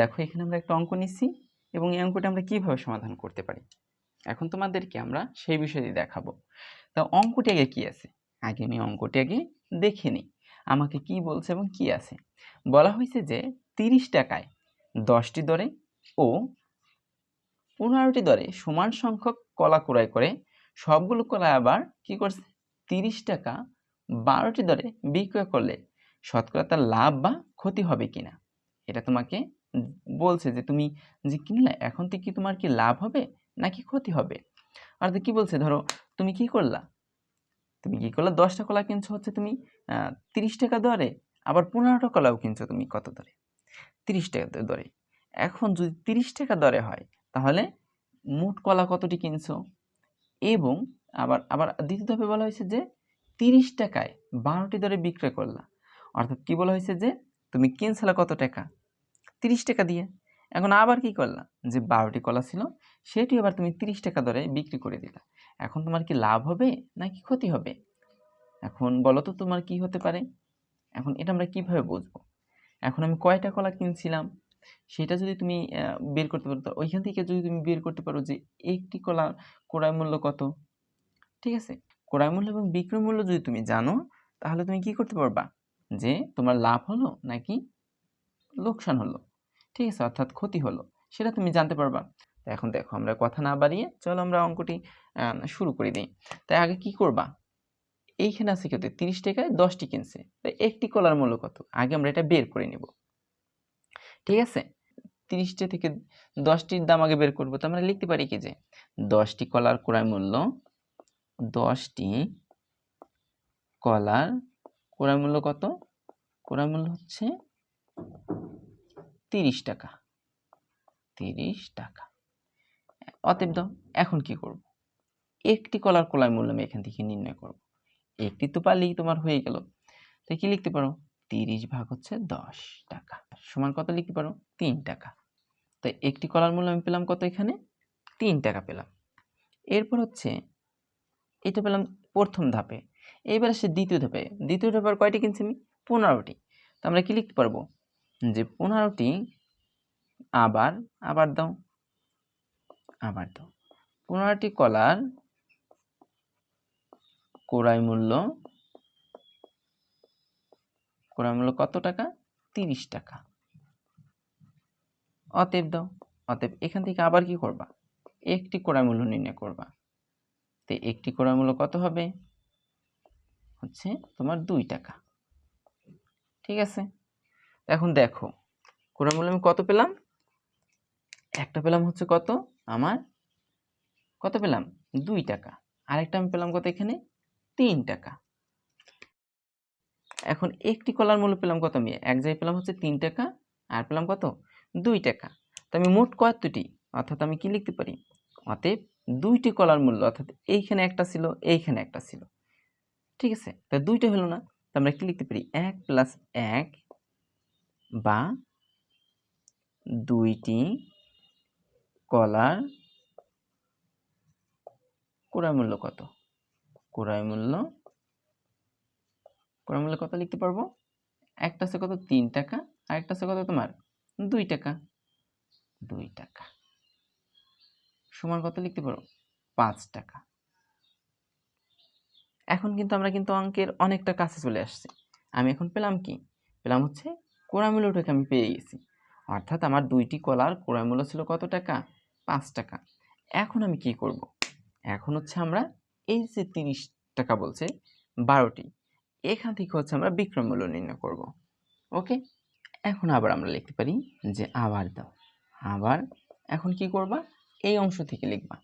দেখো, এখানে আমরা একটা অঙ্ক নিচ্ছি এবং এই অঙ্কটা আমরা কীভাবে সমাধান করতে পারি? এখন তোমাদেরকে আমরা সেই বিষয়টি দেখাবো। তা অঙ্কটি আগে কি আছে? আগে আমি অঙ্কটি আগে দেখে নিই। আমাকে কি বলছে এবং কি আছে? বলা হয়েছে যে তিরিশ টাকায় দশটি দরে ও পনেরোটি দরে সমান সংখ্যক কলা ক্রয় করে সবগুলো কলা আবার কি করছে? তিরিশ টাকা বারোটি দরে বিক্রয় করলে শতকরা তার লাভ বা ক্ষতি হবে কিনা? এটা তোমাকে বলছে যে, তুমি যে কিনলে এখন থেকে কি তোমার কি লাভ হবে? নাকি ক্ষতি হবে? তো কি বলছে, ধরো, তুমি কি করলা? তুমি কি করলা? দশটা কলা কিনছো হচ্ছে তুমি তিরিশ টাকা দরে, আবার পনেরোটা কলাও কিনছো তুমি কত দরে? তিরিশ টাকা দরে। এখন যদি তিরিশ টাকা দরে হয়, তাহলে মোট কলা কতটি কিনছো? এবং আবার আবার দ্বিতীয় ধাপে বলা হয়েছে যে, তিরিশ টাকায় বারোটি দরে বিক্রয় করলা। অর্থাৎ কি বলা হয়েছে যে, তুমি কিনছিলা কত টাকা? তিরিশ টাকা দিয়ে। এখন আবার কি করলা? যে বারোটি কলা ছিল, সেটি আবার তুমি তিরিশ টাকা দরে বিক্রি করে দিলা। এখন তোমার কি লাভ হবে নাকি ক্ষতি হবে? এখন বলো তো তোমার কি হতে পারে? এখন এটা আমরা কীভাবে বুঝব? এখন আমি কয়টা কলা কিনছিলাম? সেটা যদি তুমি বের করতে পারো, তো ওইখান থেকে যদি তুমি বের করতে পারো যে একটি কলা ক্রয় মূল্য কত? ঠিক আছে? ক্রয় মূল্য এবং বিক্রয় মূল্য যদি তুমি জানো, তাহলে তুমি কি করতে পারবা? যে তোমার লাভ হলো নাকি লোকসান হলো। ঠিক আছে, অর্থাৎ ক্ষতি হলো, সেটা তুমি জানতে পারবা। এখন দেখো, আমরা কথা না বাড়িয়ে চলো আমরা অঙ্কটি শুরু করে দিই। তাই আগে কি করবা? এইখানে আছে কত তিরিশ টাকায় দশটি কিনছে। তাই একটি কলার মূল্য কত? আগে আমরা এটা বের করে নিব। ঠিক আছে? তিরিশটা থেকে দশটির দাম আগে বের করব। তো আমরা লিখতে পারি কি যে, দশটি কলার ক্রয় মূল্য, দশটি কলার ক্রয় মূল্য কত? ক্রয় মূল্য হচ্ছে তিরিশ টাকা। তিরিশ টাকা। অতএব দাও এখন কি করব? একটি কলার কলার মূল্য আমি এখান থেকে নির্ণয় করব। একটি তো পারলেই তোমার হয়ে গেল। তাই কি লিখতে পারো? তিরিশ ভাগ হচ্ছে দশ টাকা। সমান কত লিখতে পারো? তিন টাকা। তাই একটি কলার মূল্য আমি পেলাম কত এখানে? তিন টাকা পেলাম। এরপর হচ্ছে এটা পেলাম প্রথম ধাপে। এইবার আসে দ্বিতীয় ধাপে। দ্বিতীয় ধাপে কয়টি কিনছি আমি? পনেরোটি। তো আমরা কি লিখতে পারব? যে পনেরোটি আবার আবার দাও আবার দাও। পনেরোটি কলার কোরাই মূল্য কোরাই মূল্য কত টাকা? তিরিশ টাকা। অতএব দাও, অতএব এখান থেকে আবার কি করবা? একটি কোরাই মূল্য নির্ণয় করবা। তো একটি কোরাই মূল্য কত হবে? হচ্ছে তোমার দুই টাকা। ঠিক আছে? এখন দেখো কোরাই মূল্য আমি কত পেলাম? একটা পেলাম হচ্ছে কত? আমার কত পেলাম? দুই টাকা। আরেকটা আমি পেলাম কত এখানে? তিন টাকা। এখন একটি কলার মূল্য পেলাম কত আমি? এক জায়গায় পেলাম হচ্ছে তিন টাকা, আর পেলাম কত? দুই টাকা। তো আমি মোট কতটি? অর্থাৎ আমি কি লিখতে পারি? অতএব দুইটি কলার মূল্য, অর্থাৎ এইখানে একটা ছিল, এইখানে একটা ছিল। ঠিক আছে? তা দুইটা হলো না। তো আমরা কি লিখতে পারি? এক প্লাস এক বা দুইটি কলার ক্রয় মূল্য কত? ক্রয় মূল্য ক্রয় মূল্য কত লিখতে পারব? একটা আছে কত? তিন টাকা, আর একটা আছে কত তোমার? দুই টাকা। দুই টাকা। সমান কত লিখতে পারো পাঁচ টাকা। এখন কিন্তু আমরা কিন্তু অঙ্কের অনেকটা কাছে চলে আসছি। আমি এখন পেলাম কি? পেলাম হচ্ছে ক্রয় মূল্যটাকে আমি পেয়ে গেছি। অর্থাৎ আমার দুইটি কলার ক্রয় মূল্য ছিল কত টাকা? পাঁচ টাকা। এখন আমি কি করব। এখন হচ্ছে আমরা এই যে তিরিশ টাকা বলছে, বারোটি, এখান থেকে হচ্ছে আমরা বিক্রয় মূল্য নির্ণয় করব। ওকে? এখন আবার আমরা লিখতে পারি যে আবার দাও। আবার এখন কি করবা? এই অংশ থেকে লিখবা।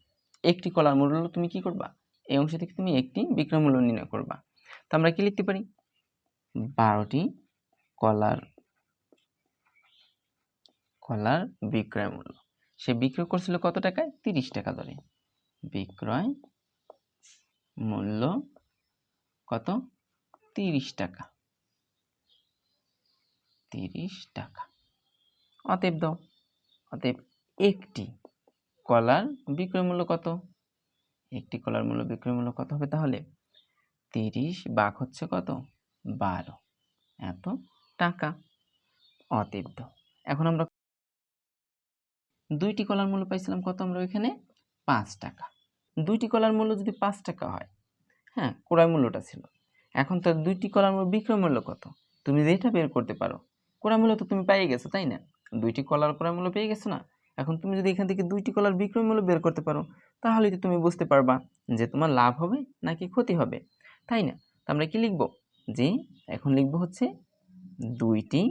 একটি কলার মূল্য তুমি কি করবা? এই অংশ থেকে তুমি একটি বিক্রয় মূল্য নির্ণয় করবা। তো আমরা কি লিখতে পারি? বারোটি কলার কলার বিক্রয় মূল্য। সে বিক্রয় করছিল কত টাকায়? তিরিশ টাকা ধরে বিক্রয় মূল্য কত? তিরিশ টাকা। তিরিশ টাকা। অতএব দাও। অতএব একটি কলার বিক্রয় মূল্য কত? একটি কলার মূল্য বিক্রয় মূল্য কত হবে তাহলে? তিরিশ বাঘ হচ্ছে কত? বারো। এত টাকা। অতএব এখন আমরা দুইটি কলার মূল্য পাইছিলাম কত আমরা ওইখানে? পাঁচ টাকা। দুইটি কলার মূল্য যদি পাঁচ টাকা হয় হ্যাঁ ক্রয় মূল্যটা ছিল। এখন তো দুইটি কলার মূল্য বিক্রয় মূল্য কত? তুমি যেটা বের করতে পারো। ক্রয় মূল্য তো তুমি পেয়ে গেছো, তাই না? দুইটি কলার ক্রয় মূল্য পেয়ে গেছো না? এখন তুমি যদি এখান থেকে দুইটি কলার বিক্রয় মূল্য বের করতে পারো, তাহলে তো তুমি বুঝতে পারবা যে তোমার লাভ হবে নাকি ক্ষতি হবে। তাই না? তো আমরা কি লিখব? যে এখন লিখব হচ্ছে দুইটি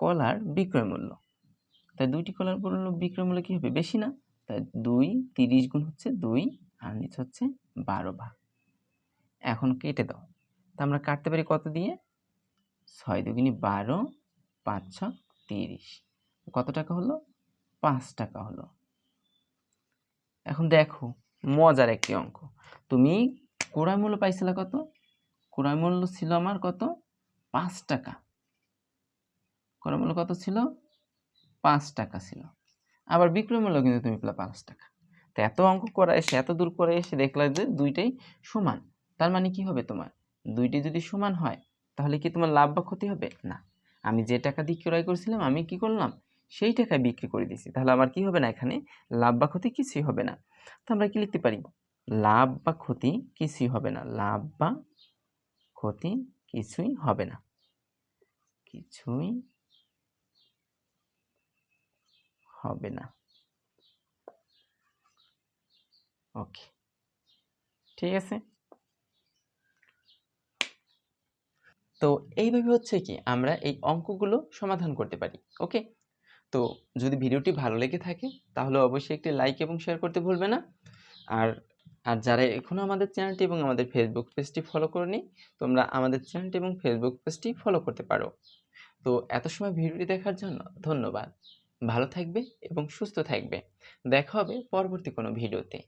কলার বিক্রয় মূল্য। তাই দুইটি কলার মূল্য বিক্রয় মূল্য কী হবে? বেশি না। তাই দুই তিরিশ গুণ হচ্ছে দুই, আর নিচে হচ্ছে বারো ভাগ। এখন কেটে দাও। তা আমরা কাটতে পারি কত দিয়ে? ছয় দুগুনি বারো, পাঁচ ছ তিরিশ। কত টাকা হলো? পাঁচ টাকা হলো। এখন দেখো, মজার একটি অঙ্ক। তুমি ক্রয় মূল্য পাইছিলে কত? ক্রয় মূল্য ছিল আমার কত? পাঁচ টাকা। ক্রয় মূল্য কত ছিল? পাঁচ টাকা ছিল। আবার বিক্রয় মূল্য কিন্তু তুমি পেলে পাঁচ টাকা। তো এত অঙ্ক করা এসে, এত দূর করে এসে দেখলে যে দুইটাই সমান। তার মানে কি হবে তোমার? দুইটি যদি সমান হয়, তাহলে কি তোমার লাভ বা ক্ষতি হবে? না। আমি যে টাকা দিয়ে ক্রয় করেছিলাম, আমি কি করলাম? সেই টাকায় বিক্রি করে দিয়েছি। তাহলে আমার কি হবে না এখানে? লাভ বা ক্ষতি কিছুই হবে না। তো আমরা কি লিখতে পারি? লাভ বা ক্ষতি কিছুই হবে না। লাভ বা ক্ষতি কিছুই হবে না। কিছুই হবে না। ওকে ঠিক আছে? তো এইভাবে হচ্ছে কি, আমরা এই অঙ্কগুলো সমাধান করতে পারি ওকে তো যদি ভিডিওটি ভালো লেগে থাকে, তাহলে অবশ্যই একটি লাইক এবং শেয়ার করতে ভুলবে না। আর আর যারা এখনও আমাদের চ্যানেলটি এবং আমাদের ফেসবুক পেজটি ফলো করনি, তোমরা আমাদের চ্যানেলটি এবং ফেসবুক পেজটি ফলো করতে পারো। তো এত সময় ভিডিওটি দেখার জন্য ধন্যবাদ। ভালো থাকবে এবং সুস্থ থাকবে। দেখা হবে পরবর্তী কোনো ভিডিওতে।